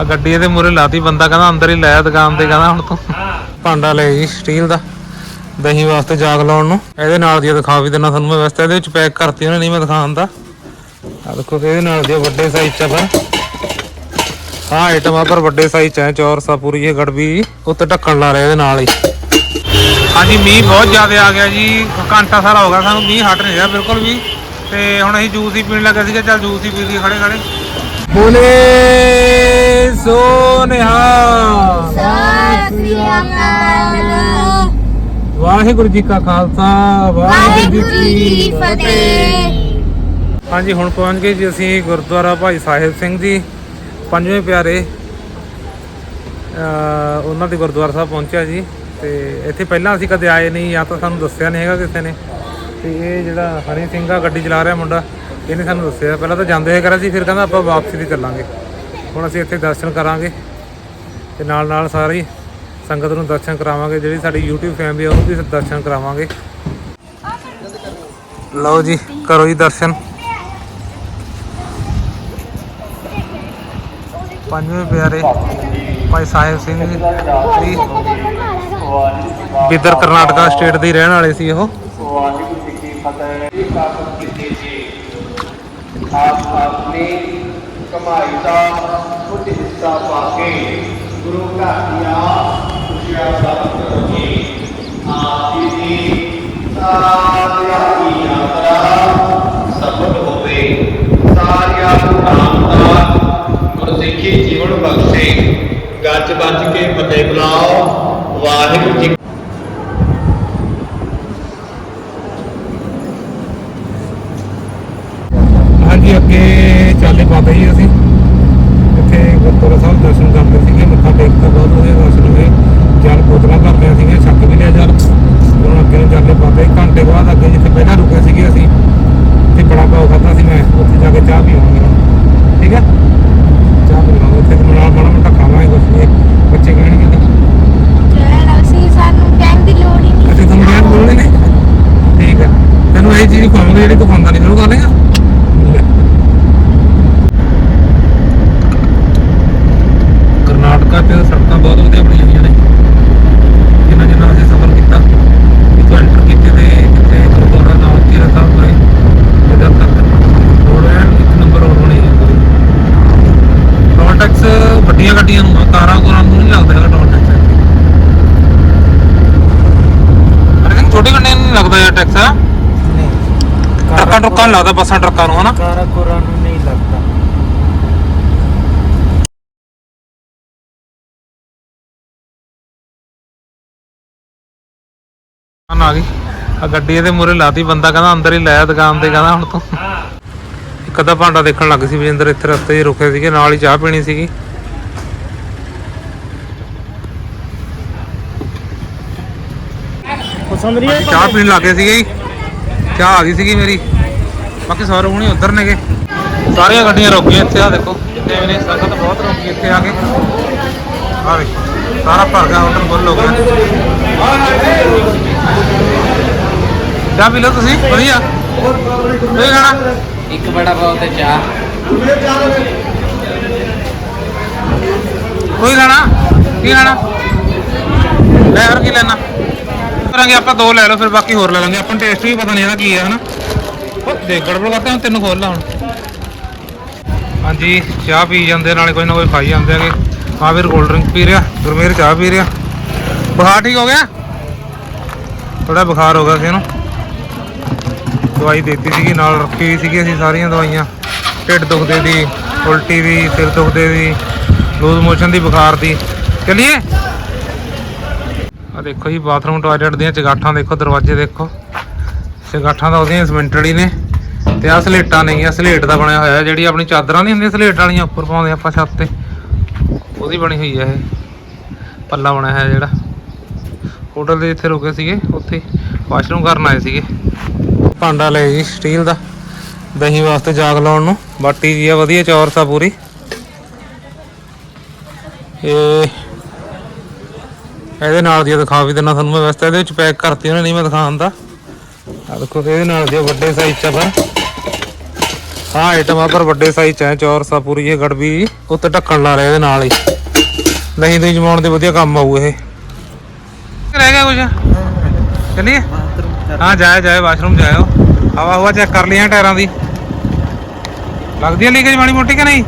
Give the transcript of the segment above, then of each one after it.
ਆ ਗੱਡੀ ਇਹਦੇ ਮੂਰੇ ਲਾਤੀ, ਬੰਦਾ ਕਹਿੰਦਾ ਅੰਦਰ ਹੀ ਲੈ ਦੁਕਾਨ ਤੇ, ਕਹਿੰਦਾ ਹੁਣ ਤੂੰ। ਭਾਂਡਾ ਲੈ ਜੀ ਸਟੀਲ ਦਾ, ਦਹੀਂ ਵਾਸਤੇ ਜਾਗ ਲਾਉਣ ਨੂੰ। ਇਹਦੇ ਨਾਲ ਦੀ ਦਿਖਾ ਵੀ ਦਿੰਦਾ ਤੁਹਾਨੂੰ ਮੈਂ ਵੈਸੇ, ਇਹਦੇ ਵਿੱਚ ਪੈਕ ਕਰਤੀ ਉਹਨੇ ਨਹੀਂ ਮੈਂ ਦਿਖਾਉਣ ਦਾ। ਆ ਦੇਖੋ ਇਹਦੇ ਨਾਲ ਦੀ ਵੱਡੇ ਸਾਈਜ਼ ਚ ਆ ਪਰ। ਹਾਂ ਆਈਟਮ ਆ ਪਰ ਵੱਡੇ ਸਾਈਜ਼ ਚ ਹੈ ਚੌਰਸਾ ਪੂਰੀ ਇਹ ਗੜਬੀ ਉੱਤੇ ਢੱਕਣ ਲਾ ਰਿਹਾ ਇਹਦੇ ਨਾਲ ਹੀ। ਹਾਂਜੀ, ਮੀਂਹ ਬਹੁਤ ਜ਼ਿਆਦਾ ਆ ਗਿਆ ਜੀ, ਘੰਟਾ ਸਾਰਾ ਹੋ ਗਿਆ ਸਾਨੂੰ, ਮੀਂਹ ਹਟ ਨਹੀਂ ਰਿਹਾ ਬਿਲਕੁਲ ਵੀ। ਤੇ ਹੁਣ ਅਸੀਂ ਜੂਸ ਹੀ ਪੀਣ ਲੱਗੇ ਸੀਗੇ, ਚੱਲ ਜੂਸ ਹੀ ਪੀ ਲਈਏ ਖੜੇ ਖੜੇ ਬੋਲੇ! ਸੋ ਨਿਹਾਲ। ਵਾਹਿਗੁਰੂ ਜੀ ਕਾ ਖਾਲਸਾ ਵਾਹਿਗੁਰੂ ਜੀ ਕੀ ਫਤਿਹ। ਹਾਂਜੀ ਹੁਣ ਪਹੁੰਚ ਗਏ ਜੀ ਅਸੀਂ ਗੁਰਦੁਆਰਾ ਭਾਈ ਸਾਹਿਬ ਸਿੰਘ ਜੀ। ਪੰਜਵੇਂ ਪਿਆਰੇ ਉਹਨਾਂ ਦੇ ਗੁਰਦੁਆਰਾ ਸਾਹਿਬ ਪਹੁੰਚਿਆ ਜੀ। ਤੇ ਇੱਥੇ ਪਹਿਲਾਂ ਅਸੀਂ ਕਦੇ ਆਏ ਨਹੀਂ ਜਾਂ ਤਾਂ ਸਾਨੂੰ ਦੱਸਿਆ ਨਹੀਂ ਹੈਗਾ ਕਿਸੇ ਨੇ। ਤੇ ਇਹ ਜਿਹੜਾ ਹਰੀ ਸਿੰਘ ਆ ਗੱਡੀ ਚਲਾ ਰਿਹਾ ਮੁੰਡਾ ਇਹਨੇ ਸਾਨੂੰ ਦੱਸਿਆ। ਪਹਿਲਾਂ ਤਾਂ ਜਾਂਦੇ ਹੋਏ ਕਰਿਆ ਸੀ ਫਿਰ ਕਹਿੰਦਾ ਆਪਾਂ ਵਾਪਸੀ ਦੀ ਚੱਲਾਂਗੇ। ਹੁਣ ਅਸੀਂ ਇੱਥੇ ਦਰਸ਼ਨ ਕਰਾਂਗੇ ਤੇ ਨਾਲ ਨਾਲ ਸਾਰੀ ਸੰਗਤ ਨੂੰ ਦਰਸ਼ਨ ਕਰਾਵਾਂਗੇ, ਜਿਹੜੀ ਸਾਡੀ YouTube ਫੈਮਿਲੀ ਆ, ਉਹਨੂੰ ਵੀ ਦਰਸ਼ਨ ਕਰਾਵਾਂਗੇ। ਲਓ ਜੀ, ਕਰੋ ਜੀ ਦਰਸ਼ਨ। ਪੰਜਵੇਂ ਪਿਆਰੇ ਭਾਈ ਸਾਹਿਬ ਸਿੰਘ ਜੀ ਜੀ ਕਰਨਾਟਕਾ ਸਟੇਟ ਦੇ ਰਹਿਣ ਵਾਲੇ ਸੀ ਉਹ। ਆਪ ਆਪਣੀ ਕਮਾਈ ਦਾ ਕੁਝ ਹਿੱਸਾ ਪਾ ਕੇ ਗੁਰੂ ਘਰ ਦੀਆਂ ਖੁਸ਼ੀਆਂ ਪ੍ਰਾਪਤ ਕਰੋ ਆਪ ਜੀ ਦੀ ਸਾਰਿਆਂ ਯਾਤਰਾ ਸਫਲ ਹੋਵੇ। ਸਾਰਿਆਂ ਨੂੰ ਨਾਮ ਦਾ ਗੁਰਸਿੱਖੀ ਜੀਵਨ ਬਖਸ਼ੇ। ਗੱਜ ਵੱਜ ਕੇ ਫਤਿਹ ਬੁਲਾਓ। ਵਾਹਿਗੁਰੂ ਜੀ ਹਾਂਜੀ ਅੱਗੇ ਪਾਪਾ ਜੀ ਅਸੀਂ। ਇੱਥੇ ਗੁਰਦੁਆਰਾ ਸਾਹਿਬ ਦਰਸ਼ਨ ਕਰਦੇ ਸੀਗੇ ਮੱਥਾ ਟੇਕਤਾ ਬਹੁਤ ਵਧੀਆ ਦਰਸ਼ਨ ਹੋਏ। ਜਲ ਬੋਤਲਾਂ ਭਰਦੇ ਸੀਗੇ ਛੱਕ ਵੀ ਲਿਆ ਜਲ। ਹੁਣ ਅੱਗੇ ਨੂੰ ਚੱਲੇ ਪਾਪਾ ਜੀ ਘੰਟੇ ਬਾਅਦ ਅੱਗੇ ਜਿੱਥੇ ਪਹਿਲਾਂ ਰੁਕੇ ਸੀਗੇ ਅਸੀਂ ਤੇ ਬੜਾ ਪਾਉ ਖਾਧਾ ਸੀ ਮੈਂ ਉੱਥੇ ਜਾ ਕੇ ਚਾਹ ਪੀਵਾਂਗੇ ਹੁਣ। ਠੀਕ ਹੈ? ਚਾਹ ਪੀਵਾਂਗੇ ਉੱਥੇ ਤੇ ਨਾਲ ਮਾੜਾ ਮੋਟਾ ਖਾਵਾਂਗੇ ਕੁਛ ਵੀ। ਬੱਚੇ ਕਹਿਣਗੇ ਤਾਂ। ਚਲੋ ਅਸੀਂ ਸਾਨੂੰ ਕਹਿਣ ਦੀ ਲੋੜ ਹੀ ਨਹੀਂ ਅਸੀਂ ਤੁਹਾਨੂੰ ਕਹਿਣ ਬੋਲਣੇ ਨੇ। ਠੀਕ ਹੈ। ਤੈਨੂੰ ਇਹ ਚੀਜ਼ ਖਵਾਵਾਂਗੇ ਜਿਹੜੀ ਤੂੰ ਖਾਂਦਾ ਨਹੀਂ ਸ਼ੁਰੂ ਕਰ ਲੇਗਾ ਕਰਨਾਟਕਾ ਤੇ ਸੜਕਾਂ ਬਹੁਤ ਵਧੀਆ ਬਣੀਆਂ ਹੋਈਆਂ ਨੇ ਜਿੰਨਾ ਜਿੰਨਾ ਅਸੀਂ ਸਫ਼ਰ ਕੀਤਾ ਇੱਥੋਂ ਐਂਟਰ ਕੀਤੇ ਤੇ ਜਿੱਥੇ ਗੁਰਦੁਆਰਾ ਨਾਮ ਤੀਰਾ ਸਾਹਿਬ ਹੋਏ ਇਧਰ ਤੱਕ ਰੋਡ ਹੈ ਇੱਕ ਨੰਬਰ ਰੋਡ ਬਣੀ ਹੈ ਪੂਰੀ ਟੋਲ ਟੈਕਸ ਵੱਡੀਆਂ ਗੱਡੀਆਂ ਨੂੰ ਆ, ਕਾਰਾਂ ਕੋਰਾਂ ਨੂੰ ਨਹੀਂ ਲੱਗਦਾ ਹੈਗਾ ਟੋਲ ਟੈਕਸ ਅਰੇ ਛੋਟੀ ਗੱਡੀਆਂ ਨੂੰ ਨਹੀਂ ਲੱਗਦਾ ਇਹ ਟੈਕਸ ਟਰੱਕਾਂ ਨੂੰ ਲੱਗਦਾ ਬੱਸਾਂ ਟਰੱਕਾਂ ਨੂੰ ਹਨਾ? ਕਾਰਾ ਕੋਰਾ ਨੂੰ ਨਹੀਂ ਲੱਗਦਾ। ਦੁਕਾਨ ਆ ਗਈ। ਆ ਗੱਡੀ ਇਹਦੇ ਮੂਰੇ ਲਾਤੀ ਬੰਦਾ ਕਹਿੰਦਾ ਅੰਦਰ ਹੀ ਲੈ ਆ ਦੁਕਾਨ ਤੇ ਕਹਿੰਦਾ ਹੁਣ ਤੂੰ। ਇੱਕ ਅੱਧਾ ਭਾਂਡਾ ਦੇਖਣ ਲੱਗ ਸੀ ਵਿਜੇਂਦਰ ਇੱਥੇ ਰਸਤੇ 'ਚ ਰੁਕੇ ਸੀਗੇ ਨਾਲ ਹੀ ਚਾਹ ਪੀਣੀ ਸੀਗੀ। ਪਸੰਦ ਨਹੀਂ ਅਸੀਂ ਚਾਹ ਪੀਣ ਲੱਗੇ ਸੀਗੇ ਜੀ। ਚਾਹ ਆ ਗਈ ਸੀਗੀ ਮੇਰੀ। ਬਾਕੀ ਸਾਰੇ ਹੁਣੀ ਉਧਰ ਨੇਗੇ। ਸਾਰੀਆਂ ਗੱਡੀਆਂ ਰੁਕ ਗਈਆਂ ਇੱਥੇ ਆ ਦੇਖੋ ਜਿੰਨੇ ਵੀ ਨੇ ਸੰਗਤ ਬਹੁਤ ਰੁਕ ਗਈ ਇੱਥੇ ਆ ਕੇ। ਆ ਦੇਖੋ ਸਾਰਾ ਭਰ ਗਿਆ ਹੋਟਲ ਫੁੱਲ ਹੋ ਗਿਆ। ਚਾਹ ਪੀ ਲਓ ਤੁਸੀਂ ਵਧੀਆ। ਨਹੀਂ ਖਾਣਾ? ਇੱਕ ਬੜਾ ਪਾਉ ਤੇ ਚਾਹ। ਕੋਈ ਲੈਣਾ ਕੀ ਲੈਣਾ ਲੈ ਹੋਰ ਕੀ ਲੈਣਾ? ਕਰਾਂਗੇ ਆਪਾਂ ਦੋ ਲੈ ਲਓ ਫਿਰ ਬਾਕੀ ਹੋਰ ਲੈ ਲਾਂਗੇ। ਆਪਾਂ ਟੇਸਟ ਵੀ ਪਤਾ ਨਹੀਂ ਇਹਦਾ ਕੀ ਹੈ ਹਨਾ? ਉਹ ਦੇਖ, ਗੜਬੜ ਕਰਤਾ, ਹੁਣ ਤੈਨੂੰ ਖੋਲ ਲਾ ਹੁਣ। ਹਾਂਜੀ, ਚਾਹ ਪੀ ਜਾਂਦੇ, ਨਾਲੇ ਕੋਈ ਨਾ ਕੋਈ ਖਾਈ ਜਾਂਦੇ ਹੈਗੇ। ਆ ਵੀਰ ਕੋਲਡ ਡਰਿੰਕ ਪੀ ਰਿਹਾ ਗੁਰਮੇਰ ਚਾਹ ਪੀ ਰਿਹਾ। ਬੁਖਾਰ ਠੀਕ ਹੋ ਗਿਆ? ਥੋੜਾ ਬੁਖਾਰ ਹੋ ਗਿਆ ਸੀ ਇਹਨੂੰ ਦਵਾਈ ਦਿੱਤੀ ਸੀਗੀ, ਨਾਲ ਰੱਖੀ ਹੋਈ ਸੀਗੀ ਅਸੀਂ ਸਾਰੀਆਂ ਦਵਾਈਆਂ। ਢਿੱਡ ਦੁਖਦੇ ਦੀ, ਉਲਟੀ ਦੀ, ਸਿਰ ਦੁਖਦੇ ਦੀ ਲੂਜ਼ ਮੋਸ਼ਨ ਦੀ ਬੁਖਾਰ ਦੀ। ਚਲਿਏ? ਆ ਦੇਖੋ ਜੀ, ਬਾਥਰੂਮ ਟਾਇਲਟ ਦੀਆਂ ਚਗਾਠਾਂ ਦੇਖੋ, ਦਰਵਾਜ਼ੇ ਦੇਖੋ। ਚਗਾਠਾਂ ਤਾਂ ਉਹਦੀਆਂ ਸਿਮੈਂਟਡ ਹੀ ਨੇ। ਤੇ ਆ, ਸਲੇਟਾਂ ਨਹੀਂ ਆ, ਸਲੇਟ ਦਾ ਬਣਿਆ ਹੋਇਆ, ਜਿਹੜੀ ਆਪਣੀ ਚਾਦਰਾਂ ਨਹੀਂ ਹੁੰਦੀਆਂ, ਸਲੇਟ ਵਾਲੀਆਂ ਉੱਪਰ ਪਾਉਂਦੇ ਆਪਾਂ ਛੱਤ ਤੇ। ਉਹਦੀ ਬਣੀ ਹੋਈ ਹੈ ਇਹ। ਪੱਲਾ ਬਣਿਆ ਹੋਇਆ ਜਿਹੜਾ। ਹੋਟਲ ਦੇ ਇੱਥੇ ਰੁਕੇ ਸੀਗੇ, ਉੱਥੇ ਵਾਸ਼ਰੂਮ ਕਰਨ ਆਏ ਸੀਗੇ। ਭਾਂਡਾ ਲੈ ਜੀ ਸਟੀਲ ਦਾ। ਦਹੀਂ ਵਾਸਤੇ ਜਾਗ ਲਾਉਣ ਨੂੰ। ਬਾਟੀ ਜੀ ਆ, ਵਧੀਆ ਚੌਰਸ ਆ ਪੂਰੀ। ਇਹ ਇਹਦੇ ਨਾਲ ਦੀ ਦਿਖਾ ਵੀ ਦਿੰਦਾ ਤੁਹਾਨੂੰ ਮੈਂ। ਵੈਸੇ ਇਹਦੇ ਵਿੱਚ ਪੈਕ ਕਰਤੀ ਉਹਨੇ ਨਹੀਂ ਮੈਂ ਦਿਖਾਉਣ ਦਾ। ਆ ਦੇਖੋ, ਇਹਦੇ ਨਾਲ ਦੀ ਵੱਡੇ ਸਾਈਜ਼ ਚ ਆ ਪਰ ਆਹ ਆਈਟਮ ਆ ਪਰ ਵੱਡੇ ਸਾਈਜ਼ ਚ ਹੈ ਚੌਰਸਾ ਪੂਰੀ ਇਹ ਗੜਬੀ। ਉੱਤੇ ਢੱਕਣ ਲਾ ਲਿਆ ਇਹਦੇ ਨਾਲ ਹੀ। ਨਹੀਂ ਦਹੀਂ ਜਮਾਉਣ ਦੇ ਵਧੀਆ ਕੰਮ ਆਊ ਇਹ। ਰਹਿ ਗਿਆ ਕੁਝ ਚੱਲੀਏ? ਹਾਂ ਜਾਏ ਜਾਏ ਵਾਸ਼ਰੂਮ ਜਾਇਓ। ਹਵਾ ਹਵਾ ਚੈੱਕ ਕਰ ਲਈਆਂ ਟਾਇਰਾਂ ਦੀ। ਲੱਗਦੀ ਹੈ ਲੀਕੇਜ ਮਾੜੀ ਮੋਟੀ ਕਿ ਨਹੀਂ?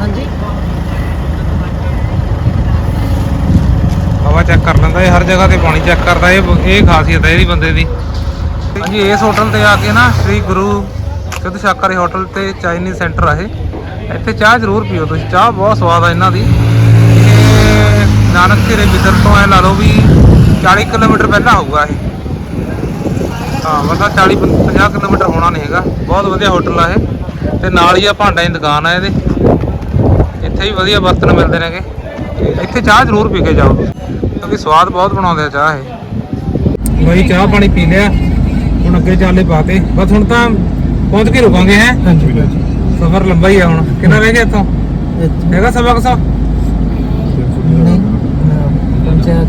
ਹਾਂਜੀ। ਹਵਾ ਚੈੱਕ ਕਰ ਲੈਂਦਾ ਇਹ ਹਰ ਜਗ੍ਹਾ ਤੇ ਪਾਣੀ ਚੈੱਕ ਕਰਦਾ ਇਹ ਇਹ ਖਾਸੀਅਤ ਹੈ ਇਹਦੀ ਬੰਦੇ ਦੀ। ਹਾਂਜੀ ਇਸ ਹੋਟਲ ਤੇ ਆ ਕੇ ਨਾ ਸ੍ਰੀ ਗੁਰੂ ਸਿੱਧ ਸ਼ਾਕਾਹਾਰੀ ਹੋਟਲ ਤੇ ਚਾਈਨੀਜ਼ ਸੈਂਟਰ ਆ ਇਹ। ਇੱਥੇ ਚਾਹ ਜ਼ਰੂਰ ਪੀਓ ਤੁਸੀਂ। ਚਾਹ ਬਹੁਤ ਸਵਾਦ ਆ ਇਹਨਾਂ ਦੀ। ਨਾਨਕ ਧੀਰੇ ਬਿਦਰ ਤੋਂ ਐ ਲਾ ਲਓ ਵੀ 40 ਕਿਲੋਮੀਟਰ ਪਹਿਲਾਂ ਹੋਊਗਾ ਇਹ। ਹਾਂ, ਮਤਲਬ 40 50 ਕਿਲੋਮੀਟਰ ਹੋਣਾ ਨਹੀਂ ਹੈਗਾ। ਬਹੁਤ ਵਧੀਆ ਹੋਟਲ ਆ ਇਹ। ਤੇ ਨਾਲ ਹੀ ਆ ਭਾਂਡਿਆਂ ਦੀ ਦੁਕਾਨ ਆ ਇਹਦੇ। ਇੱਥੇ ਵੀ ਵਧੀਆ ਬਰਤਨ ਮਿਲਦੇ ਨੇਗੇ ਇੱਥੇ ਚਾਹ ਜ਼ਰੂਰ ਪੀ ਕੇ ਜਾਓ। ਕਿਉਂਕਿ ਸਵਾਦ ਬਹੁਤ ਬਣਾਉਂਦੇ ਆ ਚਾਹ ਇਹ। ਬਈ ਚਾਹ ਪਾਣੀ ਪੀ ਲਿਆ। ਹੁਣ ਅੱਗੇ ਚਾਲੇ ਪਾਤੇ ਬਸ ਹੁਣ ਤਾਂ ਪਹੁੰਚ ਕੇ ਰੁਕਾਂਗੇ ਹੈ? ਸਫ਼ਰ ਲੰਬਾ ਹੀ ਆ ਹੁਣ। ਕਿੰਨਾ ਰਹਿ ਗਿਆ ਇੱਥੋਂ? ਹੈਗਾ ਸਵਾ ਕਸਾ ਪੰਚਾਇਤ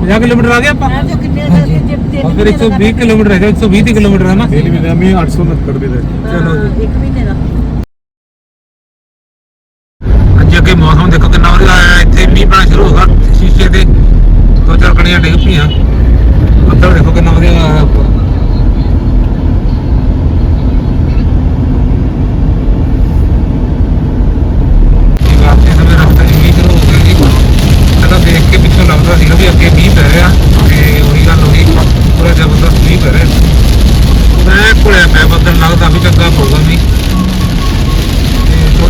50 ਕਿਲੋਮੀਟਰ ਆ ਗਿਆ ਆਪਾਂ? ਫਿਰ 120 ਕਿਲੋਮੀਟਰ ਹੈਗਾ 120 ਦੀ ਕਿਲੋਮੀਟਰ ਹੈ ਨਾ? ਡੇਲੀ ਵੀ ਮੈਂ 869 ਦੇ ਦੇ ਚਲੋ ਇੱਕ ਮਹੀਨੇ ਦਾ। ਅੱਜ ਅੱਗੇ ਮੌਸਮ ਦੇਖੋ ਕਿੰਨਾ ਵਧੀਆ ਆਇਆ। ਇੱਥੇ ਮੀਂਹ ਪੈਣਾ ਸ਼ੁਰੂ ਹੋ ਗਿਆ ਸ਼ੀਸ਼ੇ ਤੇ ਦੋ ਚਾਰ ਕਣੀਆਂ ਡਿੱਗ ਪਈਆਂ। ਉੱਧਰ ਦੇਖੋ ਕਿੰਨਾ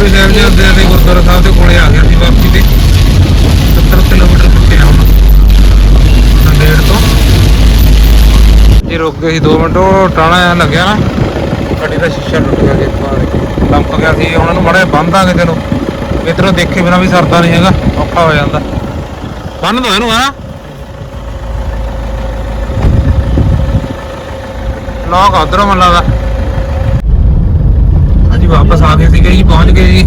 ਤੇ ਛੋਟੇ ਸ਼ਹਿਰ ਜਾਂਦੇ ਆ ਗੁਰਦੁਆਰਾ ਸਾਹਿਬ ਦੇ ਕੋਲੇ ਆ ਗਿਆ ਸੀ ਵਾਪਸੀ ਤੇ। 70 ਕਿਲੋਮੀਟਰ ਪਿੱਛੇ ਹੁਣ। ਨੰਦੇੜ ਤੋਂ। ਇਹ ਰੁਕ ਗਏ ਸੀ 2 ਮਿੰਟ, ਉਹ ਟਾਣਾ ਲੱਗਿਆ ਨਾ। ਗੱਡੀ ਦਾ ਸ਼ੀਸ਼ਾ ਟੁੱਟ ਗਿਆ ਜੀ ਬਾਹਰ। ਲੰਕ ਗਿਆ ਸੀ ਉਹਨਾਂ ਨੂੰ ਮੜੇ ਬੰਦ ਦਾਂਗੇ ਚਲੋ ਇਧਰੋਂ ਦੇਖੇ ਬਿਨਾ ਵੀ ਸਰਦਾ ਨਹੀਂ ਹੈਗਾ, ਔਖਾ ਹੋ ਜਾਂਦਾ। ਬੰਨ ਦੋ ਇਹਨੂੰ ਹਾਂ ਲੋਕ ਉਧਰੋਂ ਮਨ ਦਾ ਹਾਂਜੀ ਵਾਪਸ ਆ ਗਏ ਸੀਗੇ ਜੀ ਪਹੁੰਚ ਗਏ ਜੀ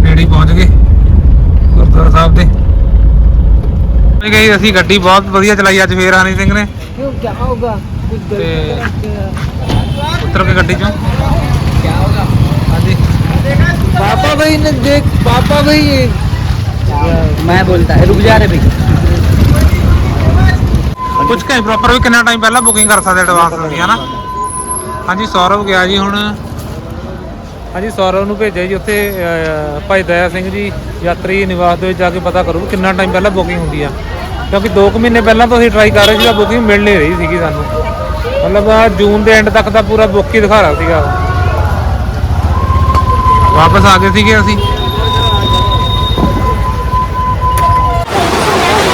ਨੇੜੇ ਹੀ ਪਹੁੰਚ ਗਏ ਗੁਰਦੁਆਰਾ ਸਾਹਿਬ ਤੇ ਪਹੁੰਚ ਗਏ ਜੀ ਅਸੀਂ ਗੱਡੀ ਬਹੁਤ ਵਧੀਆ ਚਲਾਈ ਅੱਜ ਫੇਰ ਹਨੀ ਸਿੰਘ ਨੇ क्यों क्या होगा कुछ ਤੇ गलत ਉਤਰ ਕੇ ਗੱਡੀ ਚੋਂ क्या होगा ਹਾਂਜੀ पापा भाई ने देख पापा भाई मैं बोलता है रुक जा रहे भाई ਕੁਝ ਕਹੀਂ ਪ੍ਰੋਪਰ ਵੀ ਕਿੰਨਾ ਟਾਈਮ ਪਹਿਲਾਂ ਬੁਕਿੰਗ ਕਰ ਸਕਦੇ ਐਡਵਾਂਸ ਦੀ ਹਨਾ ਹਾਂਜੀ ਸੌਰਵ ਗਿਆ ਜੀ ਹੁਣ। ਹਾਂਜੀ ਸੌਰਵ ਨੂੰ ਭੇਜਿਆ ਜੀ ਉੱਥੇ ਭਾਈ ਦਇਆ ਸਿੰਘ ਜੀ ਯਾਤਰੀ ਨਿਵਾਸ ਦੇ ਵਿੱਚ ਜਾ ਕੇ ਪਤਾ ਕਰੂ ਕਿੰਨਾ ਟਾਈਮ ਪਹਿਲਾਂ ਬੁਕਿੰਗ ਹੁੰਦੀ ਆ। ਕਿਉਂਕਿ 2 ਕੁ ਮਹੀਨੇ ਪਹਿਲਾਂ ਤੋਂ ਅਸੀਂ ਟਰਾਈ ਕਰ ਰਹੇ ਸੀ ਤਾਂ ਬੁਕਿੰਗ ਮਿਲ ਨਹੀਂ ਰਹੀ ਸੀਗੀ ਸਾਨੂੰ। ਮਤਲਬ ਜੂਨ ਦੇ ਐਂਡ ਤੱਕ ਦਾ ਪੂਰਾ ਬੁੱਕ ਹੀ ਦਿਖਾ ਰਿਹਾ ਸੀਗਾ। ਵਾਪਸ ਆ ਗਏ ਸੀਗੇ ਅਸੀਂ।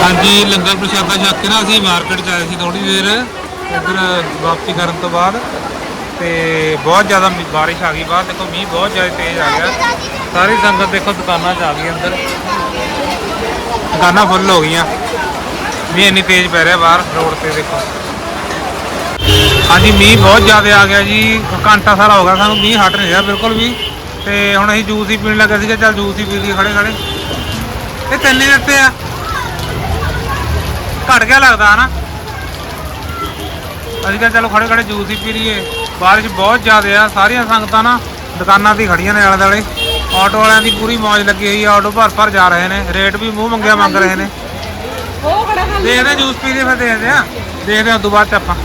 ਹਾਂਜੀ ਲੰਗਰ ਪ੍ਰਸ਼ਾਦਾ ਛਕ ਕੇ ਨਾ ਅਸੀਂ ਮਾਰਕੀਟ ਚ ਆਏ ਸੀ ਥੋੜੀ ਦੇਰ। ਇੱਧਰ ਵਾਪਸੀ ਕਰਨ ਤੋਂ ਬਾਅਦ ਤੇ ਬਹੁਤ ਜ਼ਿਆਦਾ ਮੀਂਹ- ਬਾਰਿਸ਼ ਆ ਗਈ, ਬਾਹਰ ਦੇਖੋ ਮੀਂਹ ਬਹੁਤ ਜ਼ਿਆਦਾ ਤੇਜ਼ ਆ ਗਿਆ। ਸਾਰੀ ਸੰਗਤ ਦੇਖੋ ਦੁਕਾਨਾਂ 'ਚ ਆ ਗਈ ਅੰਦਰ। ਦੁਕਾਨਾਂ ਫੁੱਲ ਹੋ ਗਈਆਂ। ਮੀਂਹ ਇੰਨੀ ਤੇਜ਼ ਪੈ ਰਿਹਾ ਬਾਹਰ ਰੋਡ ਤੇ ਦੇਖੋ। ਹਾਂਜੀ, ਮੀਂਹ ਬਹੁਤ ਜ਼ਿਆਦਾ ਆ ਗਿਆ ਜੀ। ਘੰਟਾ ਸਾਰਾ ਹੋ ਗਿਆ ਸਾਨੂੰ ਮੀਂਹ ਹਟ ਨਹੀਂ ਰਿਹਾ ਬਿਲਕੁਲ ਵੀ। ਤੇ ਹੁਣ ਅਸੀਂ ਜੂਸ ਹੀ ਪੀਣ ਲੱਗੇ ਸੀਗੇ, ਚੱਲ ਜੂਸ ਹੀ ਪੀ ਲਈਏ ਖੜੇ ਖੜੇ ਇਹ ਤਿੰਨੇ ਦਿੱਤੇ ਆ। ਘਟ ਗਿਆ ਲੱਗਦਾ, ਹਨਾ? ਅਸੀਂ ਕਿਹਾ ਚਲੋ ਖੜੇ ਖੜੇ ਜੂਸ ਹੀ ਪੀ ਲਈਏ। ਬਾਰਿਸ਼ ਬਹੁਤ ਜ਼ਿਆਦਾ ਆ, ਸਾਰੀਆਂ ਸੰਗਤਾਂ ਨਾ ਦੁਕਾਨਾਂ ਤੇ ਖੜੀਆਂ ਨੇ ਆਲੇ ਦੁਆਲੇ ਆਟੋ ਵਾਲਿਆਂ ਦੀ ਪੂਰੀ ਮੌਜ ਲੱਗੀ ਹੋਈ ਆ, ਆਟੋ ਭਰ ਭਰ ਜਾ ਰਹੇ ਨੇ, ਰੇਟ ਵੀ ਮੂੰਹ ਮੰਗਿਆ ਮੰਗ ਰਹੇ ਨੇ। ਦੇਖਦੇ ਜੂਸ ਪੀ ਕੇ ਫਿਰ ਦੇਖਦੇ ਆ ਦੇਖਦੇ ਆ ਉਦੋਂ ਬਾਅਦ ਆਪਾਂ।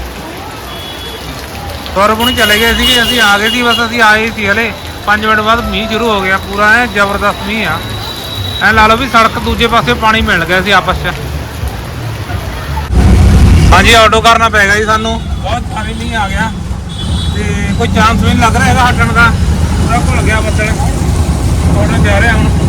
ਸੌਰਵ ਹੁਣੀ ਚਲੇ ਗਏ ਸੀਗੇ, ਅਸੀਂ ਆ ਗਏ ਸੀ, ਬਸ ਅਸੀਂ ਆਏ ਸੀ ਹਲੇ। 5 ਮਿੰਟ ਬਾਅਦ ਮੀਂਹ ਸ਼ੁਰੂ ਹੋ ਗਿਆ, ਪੂਰਾ ਐ ਜ਼ਬਰਦਸਤ ਮੀਂਹ ਆ। ਐ ਲਾ ਲਓ ਵੀ ਸੜਕ ਦੂਜੇ ਪਾਸੇ ਪਾਣੀ ਮਿਲ ਗਿਆ ਸੀ ਆਪਸ 'ਚ। ਹਾਂਜੀ, ਆਟੋ ਕਰਨਾ ਪੈ ਗਿਆ ਜੀ ਸਾਨੂੰ। ਬਹੁਤ ਭਾਰੀ ਮੀਂਹ ਆ ਗਿਆ। ਤੇ ਕੋਈ ਚਾਂਸ ਵੀ ਨਹੀਂ ਲੱਗ ਰਿਹਾ ਹੈਗਾ ਹਟਣ ਦਾ। ਪੂਰਾ ਭੁੱਲ ਗਿਆ ਬੱਦਲ। ਆਟੋ ਜਾ ਰਿਹਾ ਹੁਣ।